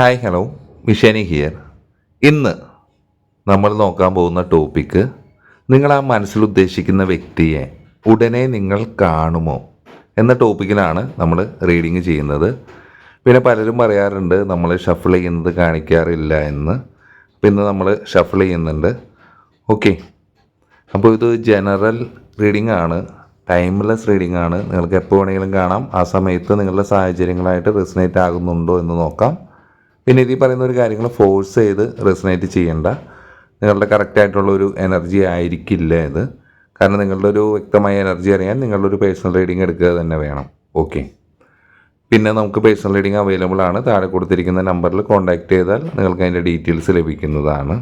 Hi hello മിഷനി here ഇന്ന് നമ്മൾ നോക്കാൻ പോകുന്ന ടോപ്പിക്ക് നിങ്ങൾ ആ മനസ്സിൽ ഉദ്ദേശിക്കുന്ന വ്യക്തിയെ ഉടനെ നിങ്ങൾ കാണുമോ എന്ന ടോപ്പിക്കിലാണ് നമ്മൾ റീഡിങ് ചെയ്യുന്നത്. പിന്നെ പലരും പറയാറുണ്ട് നമ്മൾ ഷഫിൾ ചെയ്യുന്നത് കാണിക്കാറില്ല എന്ന്. പിന്നെ നമ്മൾ ഷഫിൾ ചെയ്യുന്നുണ്ട്. ഓക്കെ അപ്പോൾ ഇത് ജനറൽ റീഡിംഗ് ആണ്. ടൈംലെസ് റീഡിംഗ് ആണ്. നിങ്ങൾക്ക് എപ്പോൾ വേണമെങ്കിലും കാണാം. ആ സമയത്ത് നിങ്ങളുടെ സാഹചര്യങ്ങളായിട്ട് റെസിനേറ്റ് ആകുന്നുണ്ടോ എന്ന് നോക്കാം. പിന്നെ ഇതിൽ പറയുന്ന ഒരു കാര്യങ്ങൾ ഫോഴ്സ് ചെയ്ത് റെസിനേറ്റ് ചെയ്യേണ്ട. നിങ്ങളുടെ കറക്റ്റായിട്ടുള്ള ഒരു എനർജി ആയിരിക്കില്ല ഇത്. കാരണം നിങ്ങളുടെ ഒരു വ്യക്തമായ എനർജി അറിയാൻ നിങ്ങളുടെ ഒരു പേഴ്സണൽ റീഡിംഗ് എടുക്കുക തന്നെ വേണം. ഓക്കെ പിന്നെ നമുക്ക് പേഴ്സണൽ റീഡിംഗ് അവൈലബിൾ ആണ്. താഴെ കൊടുത്തിരിക്കുന്ന നമ്പറിൽ കോൺടാക്ട് ചെയ്താൽ നിങ്ങൾക്ക് അതിന്റെ ഡീറ്റെയിൽസ് ലഭിക്കുന്നതാണ്.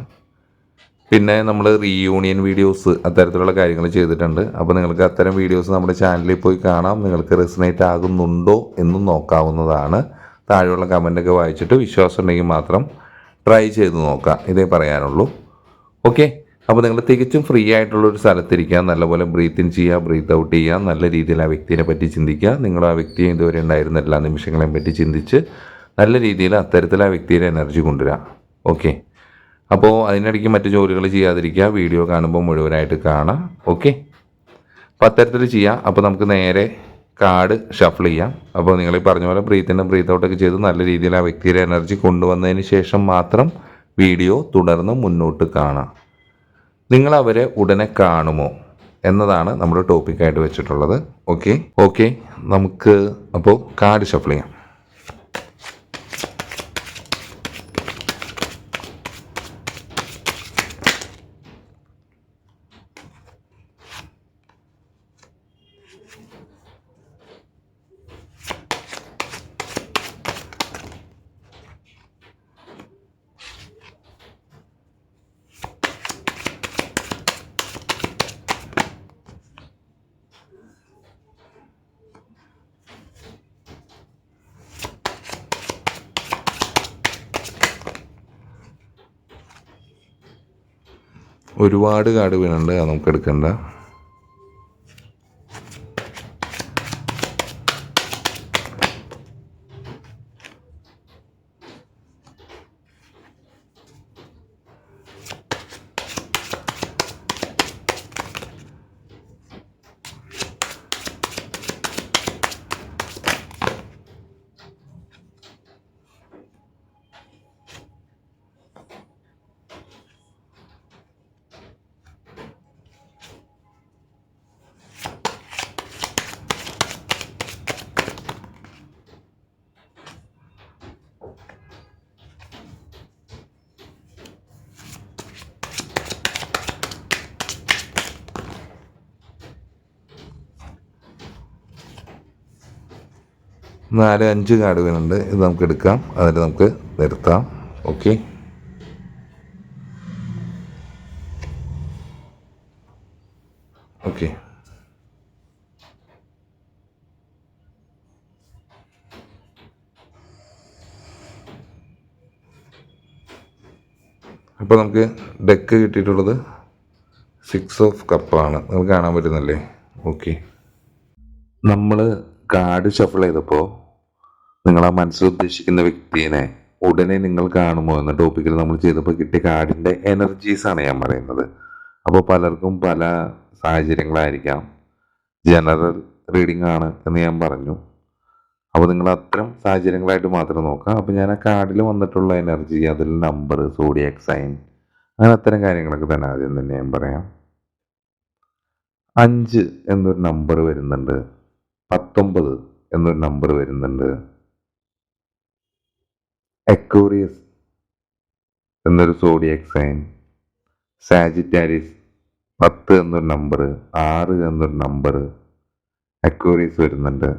പിന്നെ നമ്മൾ റീയൂണിയൻ വീഡിയോസ് അത്തരത്തിലുള്ള കാര്യങ്ങൾ ചെയ്തിട്ടുണ്ട്. അപ്പോൾ നിങ്ങൾക്ക് അത്തരം വീഡിയോസ് നമ്മുടെ ചാനലിൽ പോയി കാണാം. നിങ്ങൾക്ക് റെസിനേറ്റ് ആകുന്നുണ്ടോ എന്നും നോക്കാവുന്നതാണ്. താഴെയുള്ള കമന്റൊക്കെ വായിച്ചിട്ട് വിശ്വാസം ഉണ്ടെങ്കിൽ മാത്രം ട്രൈ ചെയ്ത് നോക്കുക ഇതേ പറയാനുള്ളൂ. ഓക്കെ? അപ്പോൾ നിങ്ങൾ തികച്ചും ഫ്രീ ആയിട്ടുള്ള ഒരു സ്ഥലത്തിരിക്കുക. നല്ലപോലെ ബ്രീത്ത് ഇൻ ചെയ്യുക ബ്രീത്ത് ഔട്ട് ചെയ്യുക. നല്ല രീതിയിൽ ആ വ്യക്തിനെ പറ്റി ചിന്തിക്കുക. നിങ്ങൾ ആ വ്യക്തിയെ ഇതുവരെ ഉണ്ടായിരുന്ന എല്ലാ നിമിഷങ്ങളെയും പറ്റി ചിന്തിച്ച് നല്ല രീതിയിൽ അത്തരത്തിൽ ആ വ്യക്തിയുടെ എനർജി കൊണ്ടുവരിക. ഓക്കെ? അപ്പോൾ അതിനിടയ്ക്ക് മറ്റു ജോലികൾ ചെയ്യാതിരിക്കുക. വീഡിയോ കാണുമ്പോൾ മുഴുവനായിട്ട് കാണാം. ഓക്കെ? അപ്പോൾ അത്തരത്തിൽ ചെയ്യാം. അപ്പോൾ നമുക്ക് നേരെ കാർഡ് ഷഫിൾ ചെയ്യാം. അപ്പോൾ നിങ്ങൾ ഈ പറഞ്ഞ പോലെ ബ്രീത്ത് ബ്രീത്തിന്റെ ബ്രീത്ത് ഔട്ടൊക്കെ ചെയ്ത് നല്ല രീതിയിൽ ആ വ്യക്തിയുടെ എനർജി കൊണ്ടുവന്നതിന് ശേഷം മാത്രം വീഡിയോ തുടർന്ന് മുന്നോട്ട് കാണാം. നിങ്ങൾ അവരെ ഉടനെ കാണുമോ എന്നതാണ് നമ്മുടെ ടോപ്പിക്കായിട്ട് വെച്ചിട്ടുള്ളത്. ഓക്കെ ഓക്കെ നമുക്ക് അപ്പോൾ കാർഡ് ഷഫിൾ ചെയ്യാം. ഒരുപാട് കാർഡ് വീണുണ്ട് അത് നമുക്ക് എടുക്കണ്ട. നാല് അഞ്ച് കാർഡ് വീണുണ്ട് ഇത് നമുക്ക് എടുക്കാം. അതിൽ നമുക്ക് നിർത്താം. ഓക്കെ. ഓക്കെ. അപ്പോൾ നമുക്ക് ഡെക്ക് കിട്ടിയിട്ടുള്ളത് സിക്സ് ഓഫ് കപ്പാണ് നമുക്ക് കാണാൻ പറ്റുന്നല്ലേ? ഓക്കെ. നമ്മൾ കാർഡ് ഷഫിൾ ചെയ്തപ്പോൾ നിങ്ങൾ ആ മനസ്സിൽ ഉദ്ദേശിക്കുന്ന വ്യക്തിയെ ഉടനെ നിങ്ങൾ കാണുമോ എന്ന ടോപ്പിക്കിൽ നമ്മൾ ചെയ്തപ്പോൾ കിട്ടിയ കാർഡിന്റെ എനർജീസാണ് ഞാൻ പറയുന്നത്. അപ്പോൾ പലർക്കും പല സാഹചര്യങ്ങളായിരിക്കാം. ജനറൽ റീഡിംഗ് ആണ് എന്ന് ഞാൻ പറഞ്ഞു. അപ്പോൾ നിങ്ങൾ അത്തരം സാഹചര്യങ്ങളായിട്ട് മാത്രം നോക്കുക. അപ്പോൾ ഞാൻ ആ കാർഡിൽ വന്നിട്ടുള്ള എനർജി അതിൽ നമ്പർ സോഡിയക് സൈൻ അങ്ങനെ അത്തരം കാര്യങ്ങളൊക്കെ തന്നെ ആദ്യം തന്നെ ഞാൻ പറയാം. അഞ്ച് എന്നൊരു നമ്പർ വരുന്നുണ്ട്. പത്തൊമ്പത് എന്നൊരു നമ്പർ വരുന്നുണ്ട്. എക്കോറിയസ് എന്നൊരു സോഡിയക് സൈൻ സാജിറ്റാരിസ് പത്ത് എന്നൊരു നമ്പർ ആറ് എന്നൊരു നമ്പർ അക്വോറിയസ് വരുന്നുണ്ട്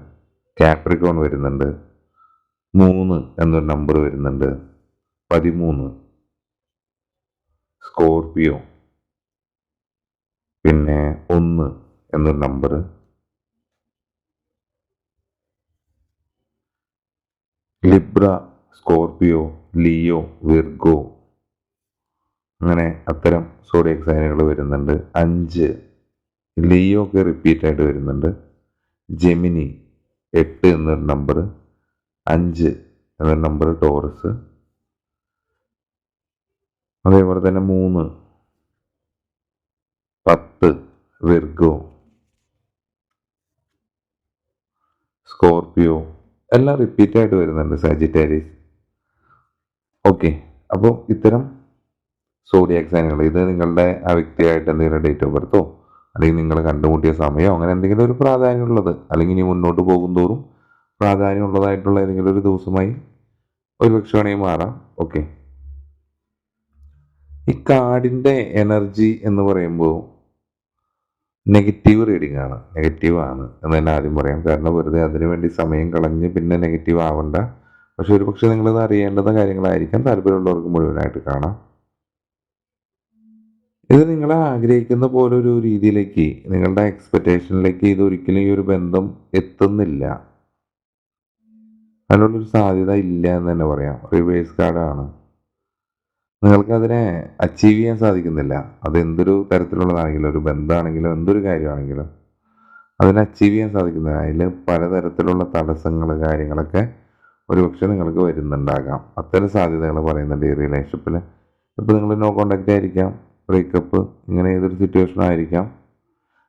കാപ്രിക്കോൺ വരുന്നുണ്ട് മൂന്ന് എന്നൊരു നമ്പർ വരുന്നുണ്ട് പതിമൂന്ന് സ്കോർപിയോ പിന്നെ ഒന്ന് എന്നൊരു number Libra Scorpio Leo Virgo അങ്ങനെ അത്തരം സോഡിയക് സൈനുകൾ വരുന്നുണ്ട്. അഞ്ച് ലിയോ ഒക്കെ റിപ്പീറ്റ് ആയിട്ട് വരുന്നുണ്ട്. ജെമിനി എട്ട് എന്നൊരു നമ്പർ അഞ്ച് എന്നൊരു നമ്പർ ടോറസ്. അതേപോലെ തന്നെ മൂന്ന് പത്ത് വിർഗോ. സ്കോർപിയോ എല്ലാം റിപ്പീറ്റ് ആയിട്ട് വരുന്നുണ്ട് സാജിറ്റേരിയസ് ഓക്കെ. അപ്പോൾ ഇത്തരം സോഡിയാക് സൈനുകൾ ഇത് നിങ്ങളുടെ ആ വ്യക്തിയായിട്ട് എന്തെങ്കിലും ഡേറ്റ് ഓഫ് ബർത്തോ അല്ലെങ്കിൽ നിങ്ങൾ കണ്ടുമുട്ടിയ സമയമോ അങ്ങനെ എന്തെങ്കിലും ഒരു പ്രാധാന്യമുള്ളത് അല്ലെങ്കിൽ ഇനി മുന്നോട്ട് പോകും തോറും പ്രാധാന്യമുള്ളതായിട്ടുള്ള ഏതെങ്കിലും ഒരു ദിവസമായി ഒരു പക്ഷേ വേണമെങ്കിൽ മാറാം. ഓക്കെ. ഈ കാർഡിന്റെ എനർജി എന്ന് പറയുമ്പോൾ നെഗറ്റീവ് റീഡിംഗ് ആണ്. നെഗറ്റീവ് ആണ് എന്ന് തന്നെ ആദ്യം പറയാം. കാരണം വെറുതെ അതിനു വേണ്ടി സമയം കളഞ്ഞ് പിന്നെ നെഗറ്റീവ് ആവണ്ട. പക്ഷെ ഒരു പക്ഷേ നിങ്ങളിത് അറിയേണ്ടുന്ന കാര്യങ്ങളായിരിക്കാം താല്പര്യമുള്ളവർക്ക് മുഴുവനായിട്ട് കാണാം. ഇത് നിങ്ങൾ ആഗ്രഹിക്കുന്ന പോലെ ഒരു രീതിയിലേക്ക് നിങ്ങളുടെ എക്സ്പെക്റ്റേഷനിലേക്ക് ഇത് ഒരിക്കലും ഈ ഒരു ബന്ധം എത്തുന്നില്ല. അതിനുള്ളൊരു സാധ്യത ഇല്ല എന്ന് തന്നെ പറയാം. റിവേഴ്സ് കാർഡാണ് നിങ്ങൾക്കതിനെ അച്ചീവ് ചെയ്യാൻ സാധിക്കുന്നില്ല. അത് എന്തൊരു തരത്തിലുള്ളതാണെങ്കിലും ഒരു ബന്ധമാണെങ്കിലും എന്തൊരു കാര്യമാണെങ്കിലും അതിനെ അച്ചീവ് ചെയ്യാൻ സാധിക്കുന്നില്ല. അതിൽ പലതരത്തിലുള്ള തടസ്സങ്ങൾ കാര്യങ്ങളൊക്കെ ഒരുപക്ഷെ നിങ്ങൾക്ക് വരുന്നുണ്ടാകാം. അത്തരം സാധ്യതകൾ പറയുന്നുണ്ട് ഈ റിലേഷൻഷിപ്പിൽ ഇപ്പോൾ നിങ്ങൾ നോ കോണ്ടാക്റ്റ് ആയിരിക്കാം ബ്രേക്കപ്പ് ഇങ്ങനെ ഏതൊരു സിറ്റുവേഷൻ ആയിരിക്കാം.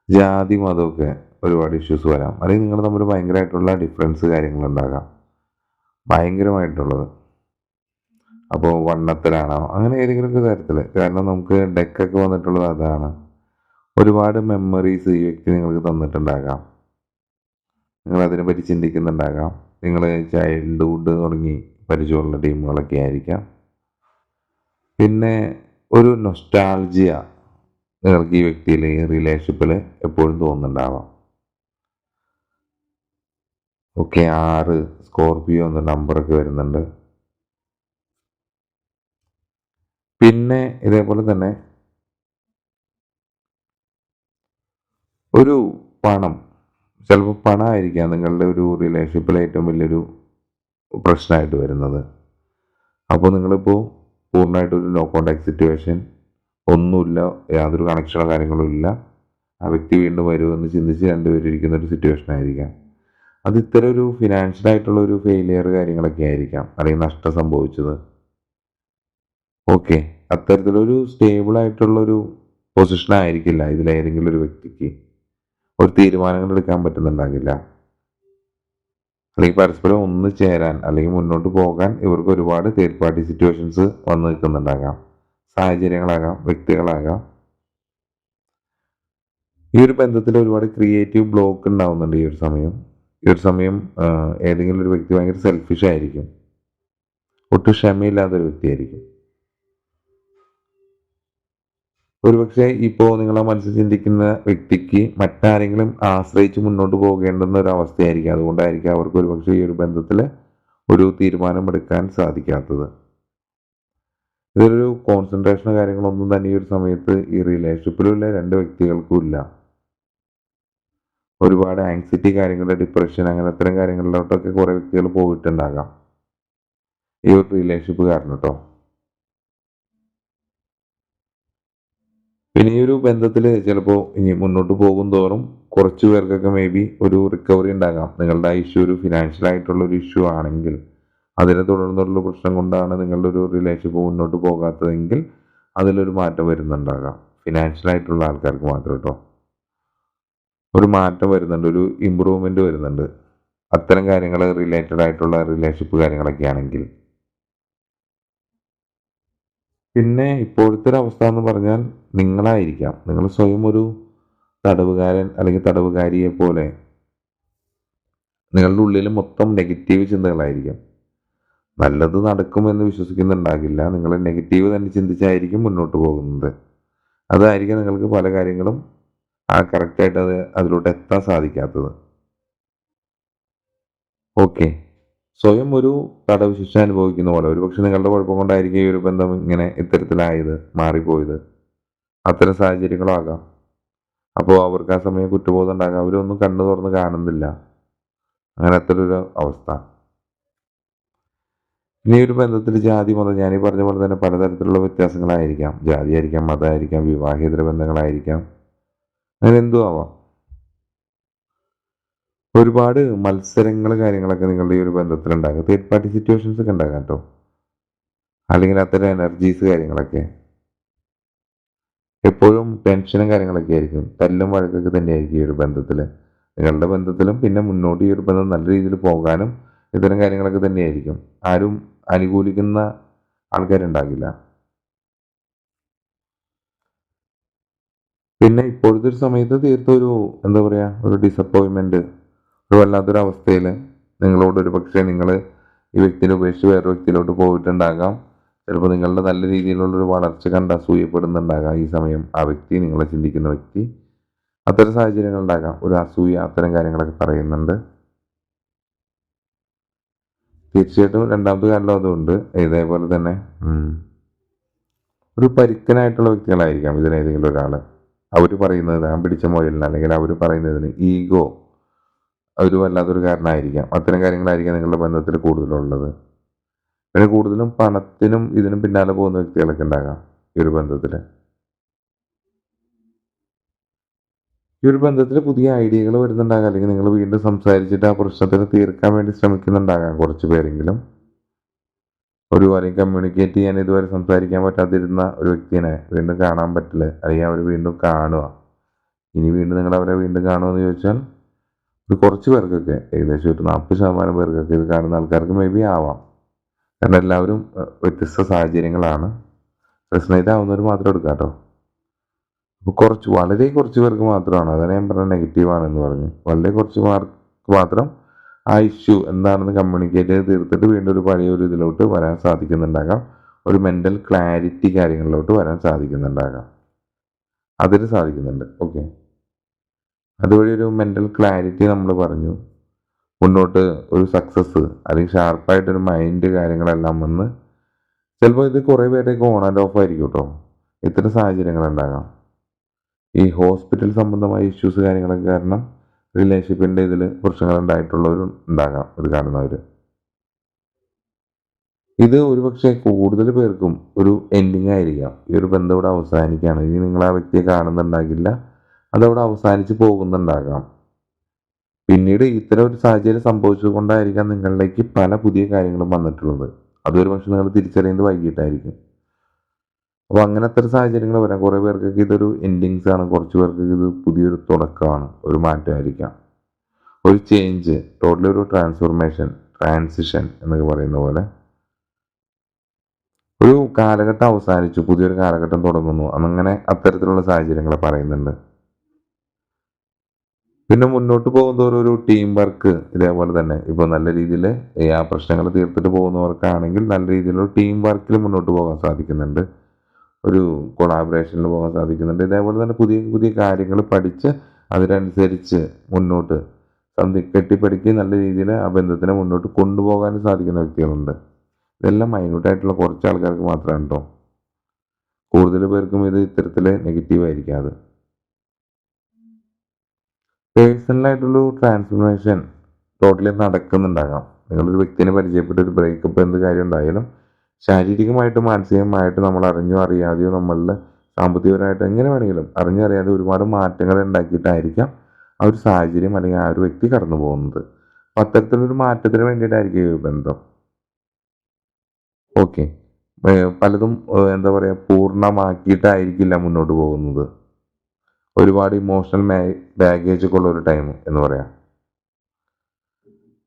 ജാതി മതമൊക്കെ ഒരുപാട് ഇഷ്യൂസ് വരാം. അല്ലെങ്കിൽ നിങ്ങൾ തമ്മിൽ ഭയങ്കരമായിട്ടുള്ള ഡിഫറൻസ് കാര്യങ്ങളുണ്ടാകാം. ഭയങ്കരമായിട്ടുള്ളത്. അപ്പോൾ വണ്ണത്തിലാണോ അങ്ങനെ ഏതെങ്കിലുമൊക്കെ തരത്തിൽ കാരണം നമുക്ക് ഡെക്കൊക്കെ വന്നിട്ടുള്ളത് അതാണ്. ഒരുപാട് മെമ്മറീസ് ഈ വ്യക്തി നിങ്ങൾക്ക് തന്നിട്ടുണ്ടാകാം. നിങ്ങൾ അതിനെപ്പറ്റി ചിന്തിക്കുന്നുണ്ടാകാം. നിങ്ങൾ ചൈൽഡ്ഹുഡ് തുടങ്ങി പരിചയമുള്ള ടീമുകളൊക്കെ ആയിരിക്കാം. പിന്നെ ഒരു നൊസ്റ്റാൾജിയ നിങ്ങൾക്ക് ഈ വ്യക്തിയിൽ ഈ റിലേഷൻഷിപ്പിൽ എപ്പോഴും തോന്നുന്നുണ്ടാവാം. ഓക്കെ ആറ് സ്കോർപിയോ എന്ന നമ്പറൊക്കെ വരുന്നുണ്ട്. പിന്നെ ഇതേപോലെ തന്നെ ഒരു പണം ചിലപ്പോൾ പണമായിരിക്കാം നിങ്ങളുടെ ഒരു റിലേഷൻഷിപ്പിലെ ഏറ്റവും വലിയൊരു പ്രശ്നമായിട്ട് വരുന്നത്. അപ്പോൾ നിങ്ങളിപ്പോൾ പൂർണമായിട്ടൊരു നോ കോണ്ടാക്ട് സിറ്റുവേഷൻ ഒന്നുമില്ല യാതൊരു കണക്ഷനോ കാര്യങ്ങളോ ഇല്ല. ആ വ്യക്തി വീണ്ടും വരുമെന്ന് ചിന്തിച്ച് രണ്ടുപേരിരിക്കുന്ന ഒരു സിറ്റുവേഷൻ ആയിരിക്കാം. അത് ഇത്തരം ഒരു ഫിനാൻഷ്യൽ ആയിട്ടുള്ള ഒരു ഫെയിലിയർ കാര്യങ്ങളൊക്കെ ആയിരിക്കാം. അല്ലെങ്കിൽ നഷ്ടം സംഭവിച്ചത്. ഓക്കെ അത്തരത്തിലൊരു സ്റ്റേബിൾ ആയിട്ടുള്ളൊരു പൊസിഷൻ ആയിരിക്കില്ല ഇതിലേതെങ്കിലും ഒരു വ്യക്തിക്ക്. ഒരു തീരുമാനങ്ങൾ എടുക്കാൻ പറ്റുന്നുണ്ടാകില്ല. അല്ലെങ്കിൽ പരസ്പരം ഒന്ന് ചേരാൻ അല്ലെങ്കിൽ മുന്നോട്ട് പോകാൻ ഇവർക്ക് ഒരുപാട് തേർഡ് പാർട്ടി സിറ്റുവേഷൻസ് വന്നു നിൽക്കുന്നുണ്ടാകാം. സാഹചര്യങ്ങളാകാം വ്യക്തികളാകാം. ഈ ഒരു ബന്ധത്തിൽ ഒരുപാട് ക്രിയേറ്റീവ് ബ്ലോക്ക് ഉണ്ടാവുന്നുണ്ട് ഈ ഒരു സമയം. ഈ ഒരു സമയം ഏതെങ്കിലും ഒരു വ്യക്തി ഭയങ്കര സെൽഫിഷ് ആയിരിക്കും. ഒട്ടും ക്ഷമയില്ലാത്തൊരു വ്യക്തിയായിരിക്കും. ഒരുപക്ഷെ ഇപ്പോൾ നിങ്ങളെ മനസ്സിൽ ചിന്തിക്കുന്ന വ്യക്തിക്ക് മറ്റാരെങ്കിലും ആശ്രയിച്ച് മുന്നോട്ട് പോകേണ്ടുന്ന ഒരു അവസ്ഥയായിരിക്കും. അതുകൊണ്ടായിരിക്കും അവർക്ക് ഒരുപക്ഷെ ഈ ഒരു ബന്ധത്തിൽ ഒരു തീരുമാനമെടുക്കാൻ സാധിക്കാത്തത്. ഇതൊരു കോൺസെൻട്രേഷനോ കാര്യങ്ങളൊന്നും തന്നെ ഈ ഒരു സമയത്ത് ഈ റിലേഷൻഷിപ്പിലുള്ള രണ്ട് വ്യക്തികൾക്കും ഇല്ല. ഒരുപാട് ആങ്സൈറ്റി കാര്യങ്ങൾ ഡിപ്രഷൻ അങ്ങനെ അത്തരം കാര്യങ്ങളിലോട്ടൊക്കെ കുറേ വ്യക്തികൾ പോയിട്ടുണ്ടാകാം. ഈ ഒരു റിലേഷൻഷിപ്പ് കാരണം കേട്ടോ പിന്നെ ഈ ഒരു ബന്ധത്തിൽ ചിലപ്പോൾ ഇനി മുന്നോട്ട് പോകും തോറും കുറച്ച് പേർക്കൊക്കെ മേ ബി ഒരു റിക്കവറി ഉണ്ടാകാം. നിങ്ങളുടെ ആ ഇഷ്യൂ ഒരു ഫിനാൻഷ്യൽ ആയിട്ടുള്ള ഒരു ഇഷ്യൂ ആണെങ്കിൽ അതിനെ തുടർന്നുള്ള പ്രശ്നം കൊണ്ടാണ് നിങ്ങളുടെ ഒരു റിലേഷൻഷിപ്പ് മുന്നോട്ട് പോകാത്തതെങ്കിൽ അതിലൊരു മാറ്റം വരുന്നുണ്ടാകാം. ഫിനാൻഷ്യൽ ആയിട്ടുള്ള ആൾക്കാർക്ക് മാത്രം കേട്ടോ ഒരു മാറ്റം വരുന്നുണ്ട് ഒരു ഇമ്പ്രൂവ്മെന്റ് വരുന്നുണ്ട്. അത്തരം കാര്യങ്ങൾ റിലേറ്റഡ് ആയിട്ടുള്ള റിലേഷൻഷിപ്പ് കാര്യങ്ങളൊക്കെ ആണെങ്കിൽ പിന്നെ ഇപ്പോഴത്തെ ഒരു അവസ്ഥ എന്ന് പറഞ്ഞാൽ നിങ്ങളായിരിക്കാം. നിങ്ങൾ സ്വയം ഒരു തടവുകാരൻ അല്ലെങ്കിൽ തടവുകാരിയെ പോലെ നിങ്ങളുടെ ഉള്ളിൽ മൊത്തം നെഗറ്റീവ് ചിന്തകളായിരിക്കും. നല്ലത് നടക്കുമെന്ന് വിശ്വസിക്കുന്നുണ്ടാകില്ല. നിങ്ങൾ നെഗറ്റീവ് തന്നെ ചിന്തിച്ചായിരിക്കും മുന്നോട്ട് പോകുന്നത്. അതായിരിക്കും നിങ്ങൾക്ക് പല കാര്യങ്ങളും ആ കറക്റ്റായിട്ട് അത് അതിലോട്ട് എത്താൻ സാധിക്കാത്തത്. ഓക്കെ. സ്വയം ഒരു തടവ് ശിക്ഷ അനുഭവിക്കുന്ന പോലെ ഒരുപക്ഷെ നിങ്ങളുടെ കുഴപ്പം കൊണ്ടായിരിക്കും ഈ ഒരു ബന്ധം ഇങ്ങനെ ഇത്തരത്തിലായത് മാറിപ്പോയത്. അത്തരം സാഹചര്യങ്ങളും ആകാം. അപ്പോൾ അവർക്ക് ആ സമയം കുറ്റബോധം ഉണ്ടാകാം. അവരൊന്നും കണ്ണു തുറന്ന് കാണുന്നില്ല. അങ്ങനെ അത്തരൊരു അവസ്ഥ. ഇനി ഒരു ബന്ധത്തിൽ ജാതി മതം ഈ പറഞ്ഞ പോലെ തന്നെ പലതരത്തിലുള്ള വ്യത്യാസങ്ങളായിരിക്കാം. ജാതിയായിരിക്കാം മതമായിരിക്കാം വിവാഹേതര ബന്ധങ്ങളായിരിക്കാം. അങ്ങനെ എന്തും ആവാം. ഒരുപാട് മത്സരങ്ങൾ കാര്യങ്ങളൊക്കെ നിങ്ങളുടെ ഈ ഒരു ബന്ധത്തിലുണ്ടാകും തേർഡ് പാർട്ടി സിറ്റുവേഷൻസ് ഒക്കെ ഉണ്ടാകാം കേട്ടോ അല്ലെങ്കിൽ അത്തരം എനർജീസ് കാര്യങ്ങളൊക്കെ. എപ്പോഴും ടെൻഷനും കാര്യങ്ങളൊക്കെ ആയിരിക്കും. തല്ലും വഴക്കൊക്കെ തന്നെയായിരിക്കും ഈ ഒരു ബന്ധത്തിൽ നിങ്ങളുടെ ബന്ധത്തിലും പിന്നെ മുന്നോട്ട് ഈ ഒരു ബന്ധം നല്ല രീതിയിൽ പോകാനും ഇത്തരം കാര്യങ്ങളൊക്കെ തന്നെയായിരിക്കും. ആരും അനുകൂലിക്കുന്ന ആൾക്കാരുണ്ടാകില്ല. പിന്നെ ഇപ്പോഴത്തെ ഒരു സമയത്ത് തീർത്തൊരു എന്താ പറയുക ഒരു ഡിസപ്പോയിൻമെന്റ് ഒരു വല്ലാത്തൊരവസ്ഥയിൽ നിങ്ങളോട് ഒരു പക്ഷേ നിങ്ങൾ ഈ വ്യക്തിനെ ഉപേക്ഷിച്ച് വേറെ വ്യക്തിയിലോട്ട് പോയിട്ടുണ്ടാകാം. ചിലപ്പോൾ നിങ്ങളുടെ നല്ല രീതിയിലുള്ളൊരു വളർച്ച കണ്ട് അസൂയപ്പെടുന്നുണ്ടാകാം ഈ സമയം ആ വ്യക്തി നിങ്ങളെ ചിന്തിക്കുന്ന വ്യക്തി. അത്തരം സാഹചര്യങ്ങൾ ഉണ്ടാകാം. ഒരു അസൂയ അത്തരം കാര്യങ്ങളൊക്കെ പറയുന്നുണ്ട്. തീർച്ചയായിട്ടും രണ്ടാമത്തെ കാരണം അതുകൊണ്ട് ഇതേപോലെ തന്നെ ഒരു പരുക്കനായിട്ടുള്ള വ്യക്തികളായിരിക്കാം ഇതിലേതെങ്കിലും ഒരാൾ. അവർ പറയുന്നത് ഞാൻ പിടിച്ച മുയലിന് അല്ലെങ്കിൽ അവർ പറയുന്നതിന് ഈഗോ ഒരു വല്ലാത്തൊരു കാരണമായിരിക്കാം അത്തരം കാര്യങ്ങളായിരിക്കാം നിങ്ങളുടെ ബന്ധത്തിൽ കൂടുതലുള്ളത്. പിന്നെ കൂടുതലും പണത്തിനും ഇതിനും പിന്നാലെ പോകുന്ന വ്യക്തികളൊക്കെ ഉണ്ടാകാം ഈ ഒരു ബന്ധത്തിൽ ഈ ഒരു ബന്ധത്തിൽ പുതിയ ഐഡിയകൾ വരുന്നുണ്ടാകാം. അല്ലെങ്കിൽ നിങ്ങൾ വീണ്ടും സംസാരിച്ചിട്ട് ആ പ്രശ്നത്തിന് തീർക്കാൻ വേണ്ടി ശ്രമിക്കുന്നുണ്ടാകാം കുറച്ച് പേരെങ്കിലും. ഒരു കാര്യം കമ്മ്യൂണിക്കേറ്റ് ചെയ്യാൻ ഇതുവരെ സംസാരിക്കാൻ പറ്റാതിരുന്ന ഒരു വ്യക്തിനെ വീണ്ടും കാണാൻ പറ്റില്ല. അല്ലെങ്കിൽ അവർ വീണ്ടും കാണുക. ഇനി വീണ്ടും നിങ്ങൾ അവരെ വീണ്ടും കാണുമെന്ന് ചോദിച്ചാൽ കുറച്ച് പേർക്കൊക്കെ ഏകദേശം ഒരു നാൽപ്പത് ശതമാനം പേർക്കൊക്കെ ഇത് കാണുന്ന ആൾക്കാർക്ക് മേ ബി ആവാം. കാരണം എല്ലാവരും വ്യത്യസ്ത സാഹചര്യങ്ങളാണ്. റെസിനേറ്റ് ആവുന്നവർ മാത്രം എടുക്കാം കേട്ടോ അപ്പോൾ കുറച്ച് വളരെ കുറച്ച് പേർക്ക് മാത്രമാണ്. അതാണ് ഞാൻ പറഞ്ഞ നെഗറ്റീവാണെന്ന് പറഞ്ഞ്. വളരെ കുറച്ച് മാർക്ക് മാത്രം ആ ഇഷ്യൂ എന്താണെന്ന് കമ്മ്യൂണിക്കേറ്റ് ചെയ്ത് തീർത്തിട്ട് വീണ്ടും ഒരു പഴയ ഒരു ഇതിലോട്ട് വരാൻ സാധിക്കുന്നുണ്ടാകാം. ഒരു മെന്റൽ ക്ലാരിറ്റി കാര്യങ്ങളിലോട്ട് വരാൻ സാധിക്കുന്നുണ്ടാകാം. അതിന് സാധിക്കുന്നുണ്ട്. ഓക്കെ അതുവഴി ഒരു മെന്റൽ ക്ലാരിറ്റി നമ്മൾ പറഞ്ഞു. മുന്നോട്ട് ഒരു സക്സസ് അല്ലെങ്കിൽ ഷാർപ്പായിട്ടൊരു മൈൻഡ് കാര്യങ്ങളെല്ലാം വന്ന് ചിലപ്പോൾ ഇത് കുറേ പേരുടെയൊക്കെ ഓൺ ആൻഡ് ഓഫ് ആയിരിക്കും കേട്ടോ ഇത്തരം സാഹചര്യങ്ങളുണ്ടാകാം ഈ ഹോസ്പിറ്റൽ സംബന്ധമായ ഇഷ്യൂസ് കാര്യങ്ങളൊക്കെ കാരണം റിലേഷൻഷിപ്പിന്റെ ഇതിൽ പ്രശ്നങ്ങൾ ഉണ്ടായിട്ടുള്ളവരും ഉണ്ടാകാം ഇത് കാണുന്നവർ ഇത് ഒരുപക്ഷെ കൂടുതൽ പേർക്കും ഒരു എൻഡിങ് ആയിരിക്കാം. ഈ ഒരു ബന്ധം ഇവിടെ അവസാനിക്കുകയാണ്. ഇനി നിങ്ങൾ ആ വ്യക്തിയെ കാണുന്നുണ്ടാകില്ല. അതവിടെ അവസാനിച്ച് പോകുന്നുണ്ടാകാം. പിന്നീട് ഇത്തരം ഒരു സാഹചര്യം സംഭവിച്ചുകൊണ്ടായിരിക്കാം നിങ്ങളിലേക്ക് പല പുതിയ കാര്യങ്ങളും വന്നിട്ടുള്ളത്. അതൊരു പക്ഷെ നിങ്ങൾ തിരിച്ചറിയുന്നത് വൈകിട്ടായിരിക്കും. അപ്പോൾ അങ്ങനത്തെ സാഹചര്യങ്ങൾ വരാം. കുറേ പേർക്കൊക്കെ ഇതൊരു എൻഡിങ്സ് ആണ്. കുറച്ച് പേർക്ക് ഇത് പുതിയൊരു തുടക്കമാണ്. ഒരു മാറ്റമായിരിക്കാം. ഒരു ചേഞ്ച് ടോട്ടലി ഒരു ട്രാൻസ്ഫോർമേഷൻ ട്രാൻസിഷൻ എന്നൊക്കെ പറയുന്ന പോലെ. ഒരു കാലഘട്ടം അവസാനിച്ചു. പുതിയൊരു കാലഘട്ടം തുടങ്ങുന്നു. അങ്ങനെ അത്തരത്തിലുള്ള സാഹചര്യങ്ങൾ പറയുന്നുണ്ട്. പിന്നെ മുന്നോട്ട് പോകുന്നതോറും ഒരു ടീം വർക്ക് ഇതേപോലെ തന്നെ. ഇപ്പോൾ നല്ല രീതിയിൽ ആ പ്രശ്നങ്ങൾ തീർത്തിട്ട് പോകുന്നവർക്കാണെങ്കിൽ നല്ല രീതിയിലുള്ള ടീം വർക്കിൽ മുന്നോട്ട് പോകാൻ സാധിക്കുന്നുണ്ട്. ഒരു കൊളാബറേഷനിൽ പോകാൻ സാധിക്കുന്നുണ്ട്. ഇതേപോലെ തന്നെ പുതിയ പുതിയ കാര്യങ്ങൾ പഠിച്ച് അതിനനുസരിച്ച് മുന്നോട്ട് സന്ധി കെട്ടിപ്പടുക്കി നല്ല രീതിയിൽ ആ ബന്ധത്തിനെ മുന്നോട്ട് കൊണ്ടുപോകാനും സാധിക്കുന്ന വ്യക്തികളുണ്ട്. ഇതെല്ലാം മൈന്യൂട്ടായിട്ടുള്ള കുറച്ച് ആൾക്കാർക്ക് മാത്രമേ കേട്ടോ കൂടുതൽ പേർക്കും ഇത് ഇത്തരത്തിൽ നെഗറ്റീവ് ആയിരിക്കാം അത്. പേഴ്സണലായിട്ടുള്ളൊരു ട്രാൻസ്ഫോർമേഷൻ ടോട്ടലി നടക്കുന്നുണ്ടാകാം. നിങ്ങളൊരു വ്യക്തിനെ പരിചയപ്പെട്ട ഒരു ബ്രേക്കപ്പ് എന്ത് കാര്യം ഉണ്ടായാലും ശാരീരികമായിട്ടും മാനസികമായിട്ടും നമ്മൾ അറിഞ്ഞോ അറിയാതെയോ നമ്മളുടെ സാമ്പത്തികപരമായിട്ട് എങ്ങനെ വേണമെങ്കിലും അറിഞ്ഞോ അറിയാതെ ഒരുപാട് മാറ്റങ്ങൾ ഉണ്ടാക്കിയിട്ടായിരിക്കാം ആ ഒരു സാഹചര്യം അല്ലെങ്കിൽ ആ ഒരു വ്യക്തി കടന്നു പോകുന്നത്. അപ്പം അത്തരത്തിലൊരു മാറ്റത്തിന് വേണ്ടിയിട്ടായിരിക്കും ഈ ബന്ധം. ഓക്കെ പലതും എന്താ പറയുക പൂർണമാക്കിയിട്ടായിരിക്കില്ല മുന്നോട്ട് പോകുന്നത്. ഒരുപാട് ഇമോഷണൽ ബാഗേജ് ഒക്കെ ഉള്ള ഒരു ടൈം എന്ന് പറയാം.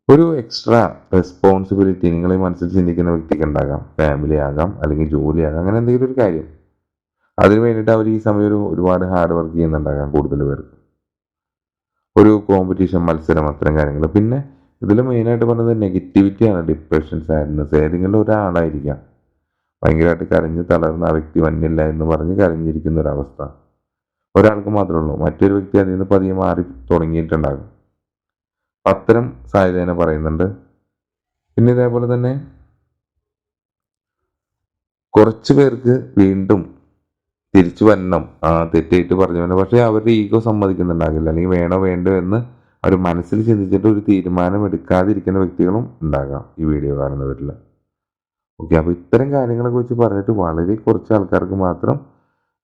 ഒരു എക്സ്ട്രാ റെസ്പോൺസിബിലിറ്റി നിങ്ങളെ മനസ്സിൽ ചിന്തിക്കുന്ന വ്യക്തിക്ക് ഉണ്ടാകാം. ഫാമിലി ആകാം അല്ലെങ്കിൽ ജോലി ആകാം അങ്ങനെ എന്തെങ്കിലും ഒരു കാര്യം. അതിന് വേണ്ടിയിട്ട് അവർ ഈ സമയം ഒരു ഒരുപാട് ഹാർഡ് വർക്ക് ചെയ്യുന്നുണ്ടാകാം കൂടുതൽ പേർക്ക്. ഒരു കോമ്പറ്റീഷൻ മത്സരം അത്തരം കാര്യങ്ങൾ. പിന്നെ ഇതിൽ മെയിനായിട്ട് പറയുന്നത് നെഗറ്റിവിറ്റിയാണ് ഡിപ്രഷൻ സാഡ്നെസ് ഏതെങ്കിലും ഒരാളായിരിക്കാം. ഭയങ്കരമായിട്ട് കരഞ്ഞ് തളർന്ന ആ വ്യക്തി വന്നില്ല എന്ന് പറഞ്ഞ് കരഞ്ഞിരിക്കുന്ന ഒരവസ്ഥ ഒരാൾക്ക് മാത്രമേ ഉള്ളൂ. മറ്റൊരു വ്യക്തി അതിൽ നിന്ന് പതിയെ മാറി തുടങ്ങിയിട്ടുണ്ടാകും. അത്തരം സാഹചര്യം പറയുന്നുണ്ട്. പിന്നെ ഇതേപോലെ തന്നെ കുറച്ച് പേർക്ക് വീണ്ടും തിരിച്ചു വരണം. ആ തെറ്റായിട്ട് പറഞ്ഞു വരണം. പക്ഷേ അവരുടെ ഈഗോ സമ്മതിക്കുന്നുണ്ടാകില്ല. അല്ലെങ്കിൽ വേണോ വേണ്ടോ എന്ന് അവർ മനസ്സിൽ ചിന്തിച്ചിട്ട് ഒരു തീരുമാനം എടുക്കാതിരിക്കുന്ന വ്യക്തികളും ഉണ്ടാകാം ഈ വീഡിയോ കാണുന്നവരിൽ. ഓക്കെ അപ്പോൾ ഇത്തരം കാര്യങ്ങളെ കുറിച്ച് പറഞ്ഞിട്ട് വളരെ കുറച്ച് ആൾക്കാർക്ക് മാത്രം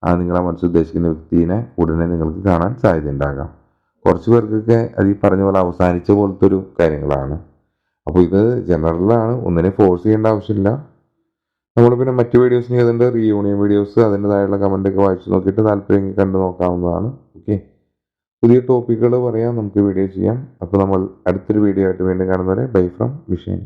ആ നിങ്ങളെ മനസ്സിൽ ഉദ്ദേശിക്കുന്ന വ്യക്തിനെ ഉടനെ നിങ്ങൾക്ക് കാണാൻ സാധ്യത ഉണ്ടാകാം കുറച്ച് പേർക്കൊക്കെ അത് ഈ പറഞ്ഞ പോലെ അവസാനിച്ച പോലത്തെ ഒരു കാര്യങ്ങളാണ്. അപ്പോൾ ഇത് ജനറലാണ് ഒന്നിനെ ഫോഴ്സ് ചെയ്യേണ്ട ആവശ്യമില്ല. നമ്മൾ പിന്നെ മറ്റ് വീഡിയോസ് ചെയ്തിട്ടുണ്ട് റീയൂണിയൻ വീഡിയോസ് അതിന്റെതായുള്ള കമന്റൊക്കെ വായിച്ചു നോക്കിയിട്ട് താല്പര്യം കണ്ടു നോക്കാവുന്നതാണ്. ഓക്കെ പുതിയ ടോപ്പിക്കുകൾ പറയാം നമുക്ക് വീഡിയോ ചെയ്യാം. അപ്പോൾ നമ്മൾ അടുത്തൊരു വീഡിയോ ആയിട്ട് വീണ്ടും കാണുന്നവരെ ബൈ ഫ്രം വിഷയൻ